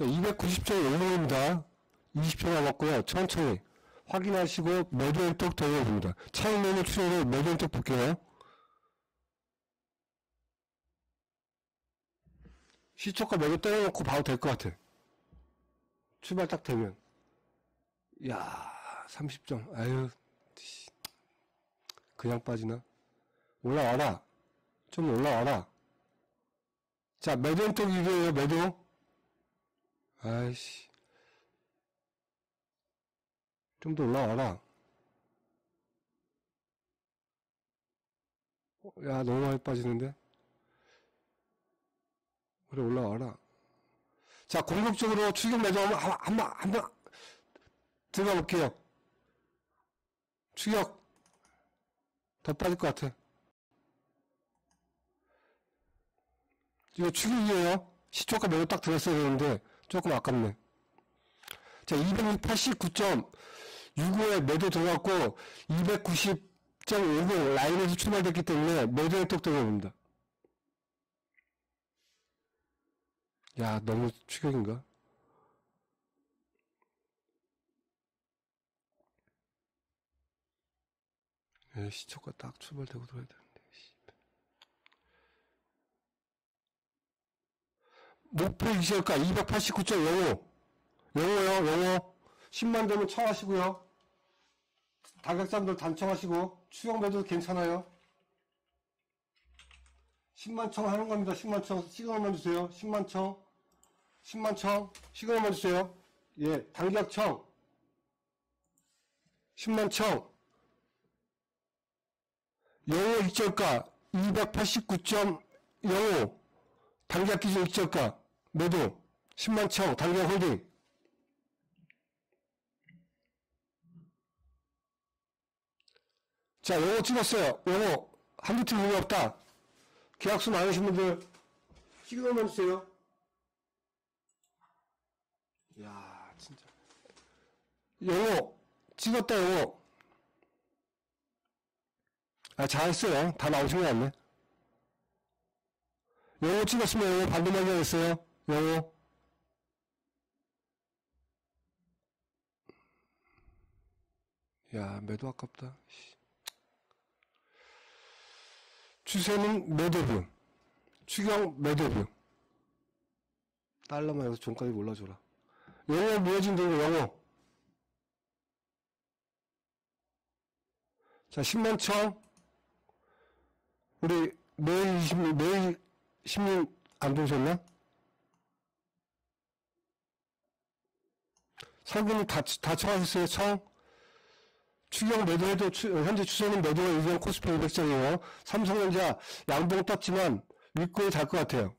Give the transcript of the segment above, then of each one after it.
자, 290.10입니다. 20초 남았고요. 천천히 확인하시고 매도 왼쪽 돌려봅니다. 차익 매매 추세로 매도 왼쪽 볼게요. 시초가 매도 때려놓고 봐도 될 것 같아. 출발 딱 되면. 야 30점. 아유, 씨. 그냥 빠지나? 올라와라. 좀 올라와라. 자, 매도 왼쪽 이거예요, 매도. 아이씨. 좀 더 올라와라. 어, 야, 너무 많이 빠지는데? 그래, 올라와라. 자, 공격적으로 추격 매도 한번, 한, 한, 번, 한 번, 들어가 볼게요. 추격. 더 빠질 것 같아. 이거 추격이에요. 시초가 매도 딱 들었어야 되는데, 조금 아깝네. 자, 289.65에 매도 들어갔고, 290.50 라인에서 출발됐기 때문에 매도에 똑 들어갑니다. 야, 너무 추격인가? 에, 예, 시초가 딱 출발되고 들어야 되는데, 씨. 목표 이시할까? 289.05. 영어요, 영어. 10만 되면 청하시고요. 다격삼들 단청하시고, 추경매도 괜찮아요. 10만 청 하는 겁니다. 10만 청. 시그널만 주세요. 10만 청. 10만 청. 시그널만 주세요. 예, 단기약 청. 10만 청. 영어 익절가 289.05 단기약 기준 익절가 매도 10만 청 단기약 홀딩. 자 영어 찍었어요. 영어. 한두 팀 의미 없다. 계약수 많으신 분들 시그널만 주세요. 야 진짜. 영어. 찍었다 영어. 아, 잘했어요. 다 나오신 것 같네. 영어 찍었으면 영어 반대만 하겠어요. 영어. 야, 매도 아깝다. 추세는 매도뷰. 추경 매도뷰. 달러만 여기서 종가에 올라줘라. 영어 대로 영어. 자, 10만 청. 우리 매일 20님, 매일 10님 안 들으셨나? 설금이 다, 다 청하셨어요, 청? 추경 매도해도 추, 현재 추세는 매도가 의견 코스피 500장이에요. 삼성전자 양봉 떴지만 윗골이 달것 같아요.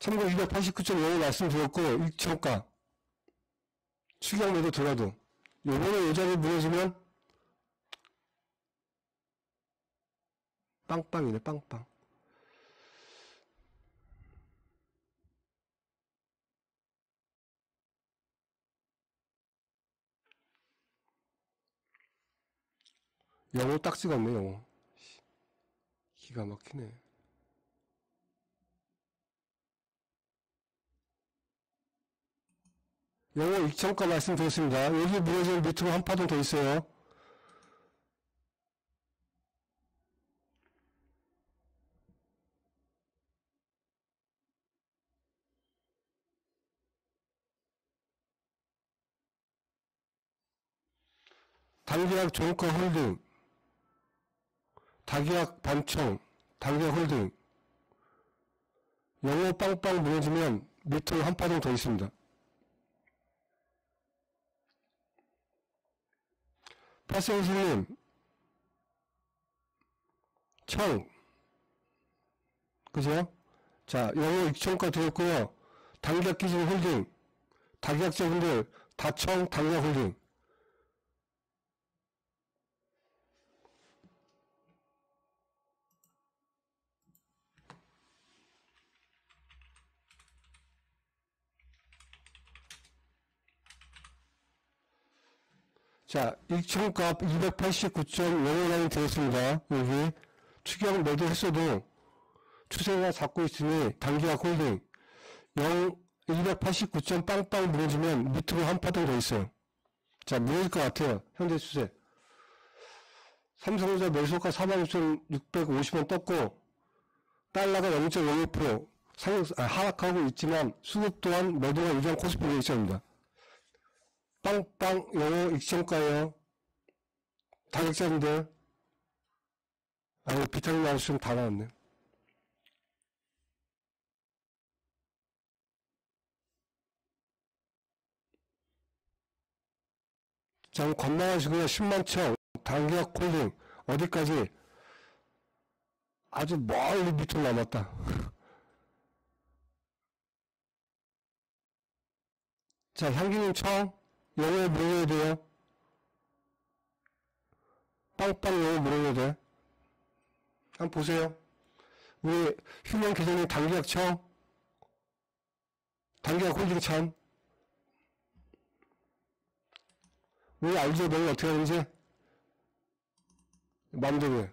참고 289.5 말씀드렸고 6천가 추경 매도 들어도 요번에 이 자리 무너지면 빵빵이네 빵빵 영어 딱 찍었네 영어. 기가 막히네. 영어 2천가 말씀드렸습니다. 여기 무너지는 밑으로 한 파동 더 있어요. 단계약 종가 홀딩, 다계약 반청, 단계약 홀딩, 영어 빵빵 무너지면 밑으로 한 파동 더 있습니다. 파세우스님, 청, 그죠? 자, 영어 2천가 되었고요. 단계약 기준 홀딩, 다계약자분들 다청, 단계약 홀딩. 자, 2천값 289.05라인이 되었습니다. 여기 추경 매도 했어도 추세가 잡고 있으니 단기약 홀딩 0 289점 빵빵 무너지면 밑으로 한 파동 더 있어요. 자, 무너질 것 같아요. 현재 추세. 삼성전자 매수가 46,650원 떴고, 달러가 0.05% 상, 아, 하락하고 있지만, 수급 또한 매도가 유지한 코스피 일정입니다. 빵빵 영어 익정가예요. 다격자인데, 아유, 비타민 나왔으면 다 나왔네. 자, 건너가시고요. 10만청, 단기약 콜링, 어디까지? 아주 멀리 밑으로 남았다. 자, 향기님 청, 영어에 물어야 돼요. 빵빵 영어 물어야 돼. 한번 보세요. 우리 휴먼 계정님 단기약 청, 단기약 홀딩 참. 우리 알죠? 내가 어떻게 하는지? 해.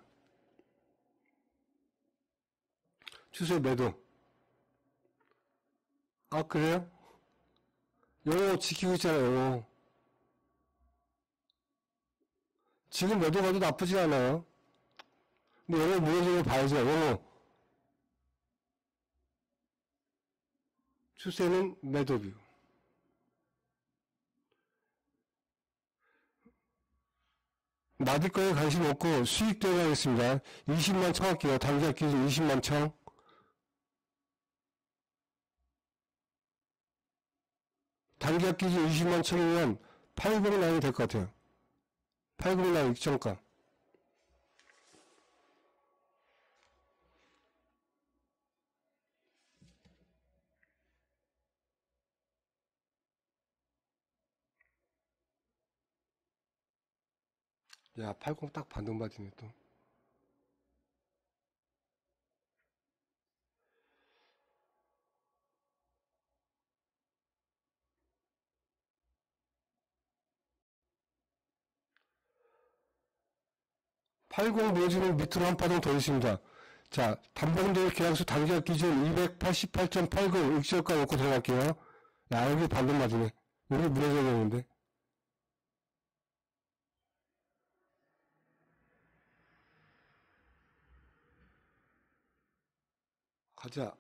추세 매도. 아, 그래요? 요거 지키고 있잖아요, 요거. 지금 매도 가도 나쁘지 않아요. 근데 요거 무너지는 거 봐야죠, 요거. 추세는 매도뷰. 나디 거에 관심 없고 수익 들어가겠습니다. 20만 청 할게요. 단기약 기준 20만 청. 단기약 기준 20만 청이면 800 라인이 될 것 같아요. 800 라인 입점가. 야, 80 딱 반등 받이네 또. 팔공 모지는 밑으로 한 파동 더 있습니다. 자, 담봉들 계약수 단기약 기준 288.80 익시효과 놓고 들어갈게요. 야, 여기 반등 맞으네. 여기 무너져야 되는데. 가자.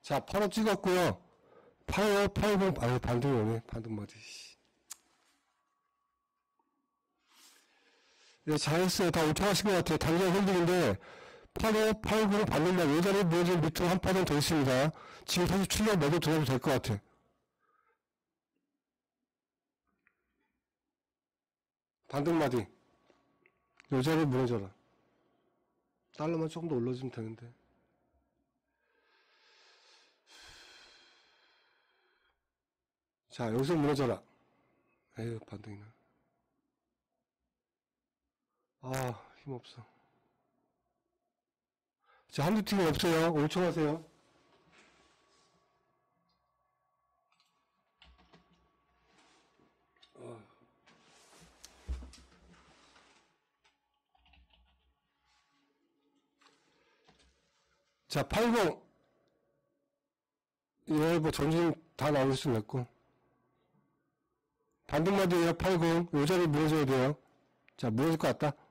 자, 8호 찍었고요. 8호, 80, 아유, 반등이 오네. 반등. 네, 잘했어요. 다 오토하신 것 같아요. 당장 홀딩인데, 8호, 80 받는다. 예전에 무너진 밑으로 한 파동 더 있습니다. 지금 사실 출력 매도 들어도 될 것 같아. 반등마디. 요 자리 무너져라. 달러만 조금 더 올려주면 되는데. 자, 여기서 무너져라. 에휴, 반등이나. 아, 힘없어. 자, 한두 팀이 없어요. 5초 하세요. 자, 80. 예, 뭐, 전진 다 나올 수는 있고. 반등마디에요, 80. 요 자리 무너져야 돼요. 자, 무너질 것 같다.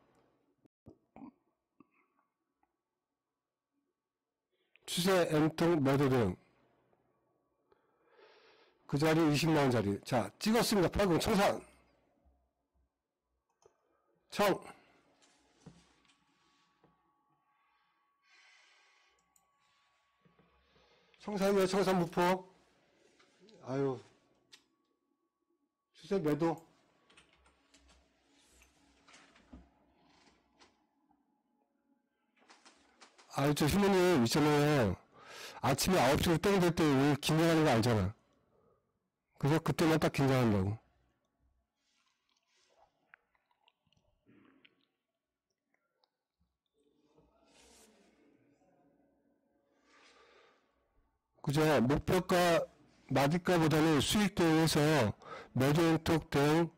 추세 M통 매도 등. 그 자리 20만원 자리. 자, 찍었습니다. 80 청산. 청. 청산이요, 청산 무포. 아유. 추세 매도. 저 휴머님 있잖아요. 아침에 9시에 땡될 때 긴장하는 거 알잖아. 그래서 그때만 딱 긴장한다고. 그죠? 목표가, 마디가보다는 수익 대응해서 매도인톡 대응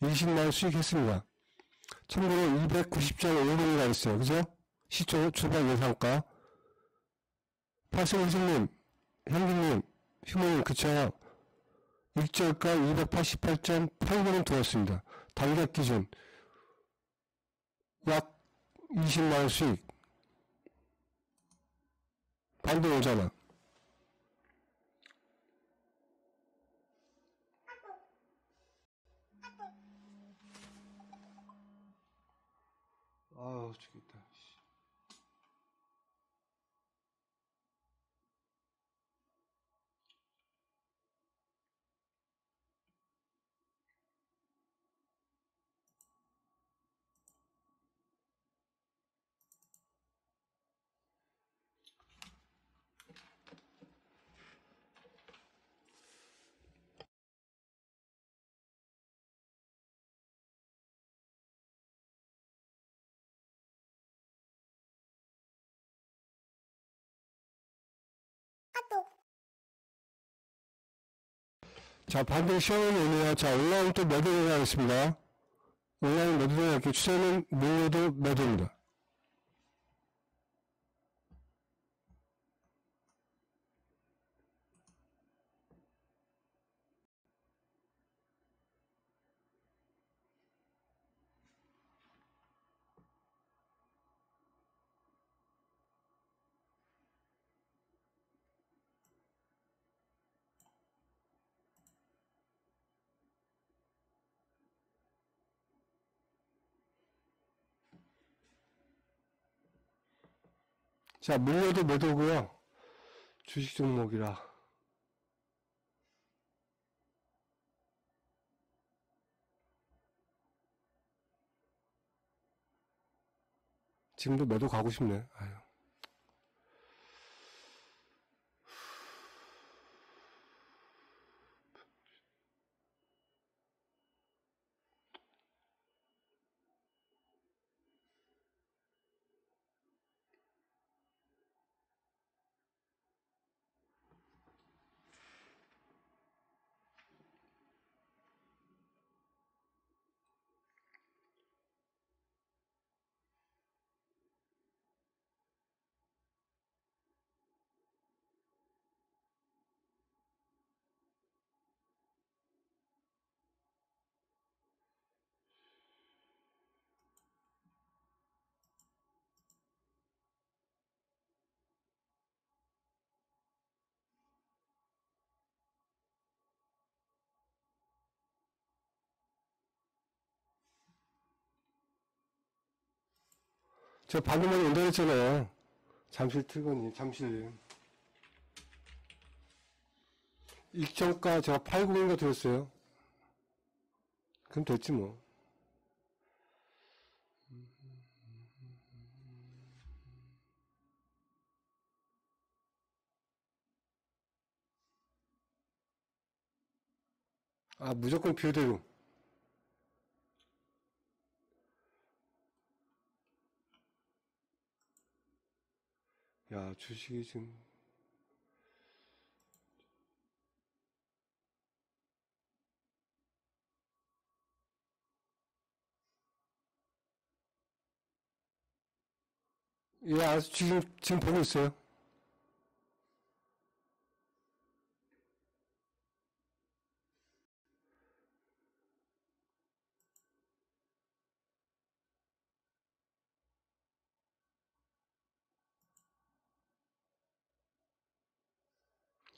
20만 수익했습니다. 참고로 290.5원이가 있어요. 그죠? 시초 출발 예상가. 팔성희생님, 향기님, 휴모님, 그쵸? 일절가 288.8원은 들었습니다. 단격 기준 약 20만원 수익. 반대 오잖아. 아우 죽겠다. 씨. 자, 반등 시험이 오네요. 자, 온라인 또 매도 들어가겠습니다. 온라인 매도 들어갈게요. 추세는 물려도 매도입니다. 자, 물려도 매도고요. 주식 종목이라. 지금도 매도 가고 싶네. 아유. 저 방금 전에 온다 했잖아요. 잠실 틀거니, 잠실. 일정가 제가 8,900인가 들었어요. 그럼 됐지 뭐. 아, 무조건 비오대로. 야, 주식이 지금. 예, 아, 지금, 지금 보고 있어요.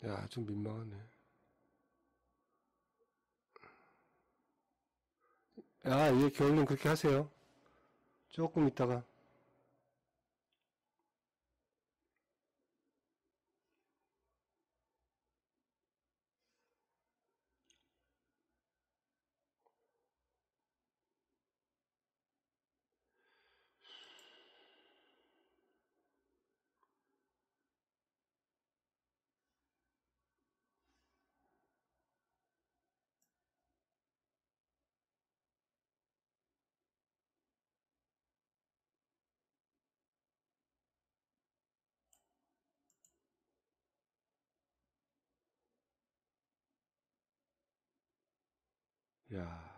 야, 좀 민망하네. 아, 예, 겨울님 그렇게 하세요. 조금 있다가. 야,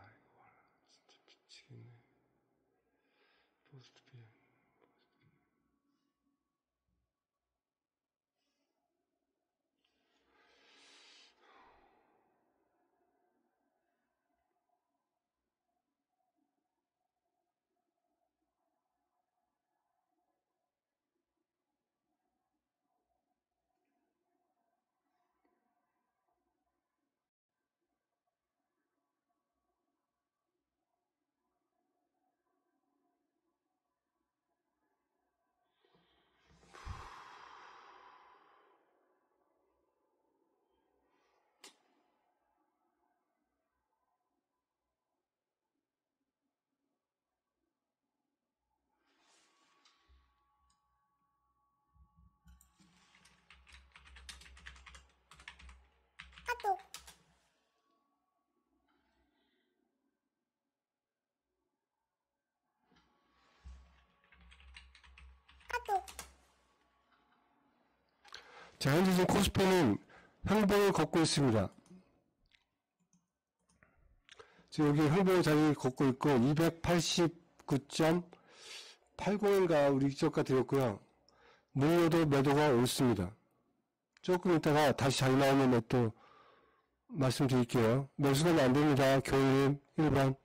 카톡. 아, 자, 현재 코스피는 항봉을 걷고 있습니다. 지금 여기 항봉 자리를 걷고 있고 289.80인가 우리 기적가 되었고요. 물려도 매도가 옳습니다. 조금 있다가 다시 잘 나오면 또 말씀드릴게요. 매수는 안 됩니다. 교일님 1번.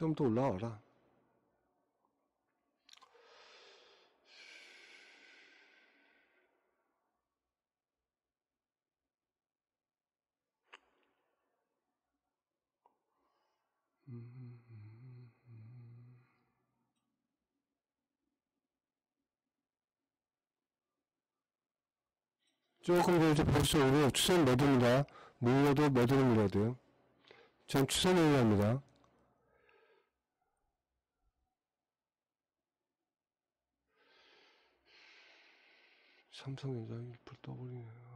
좀 더 올라와라. 조금 더 이제 보수적으로 추선 매도입니다. 물려도 매도를 밀어야 돼요. 전 추선을 합니다. 삼성전자 1% 떠버리네요.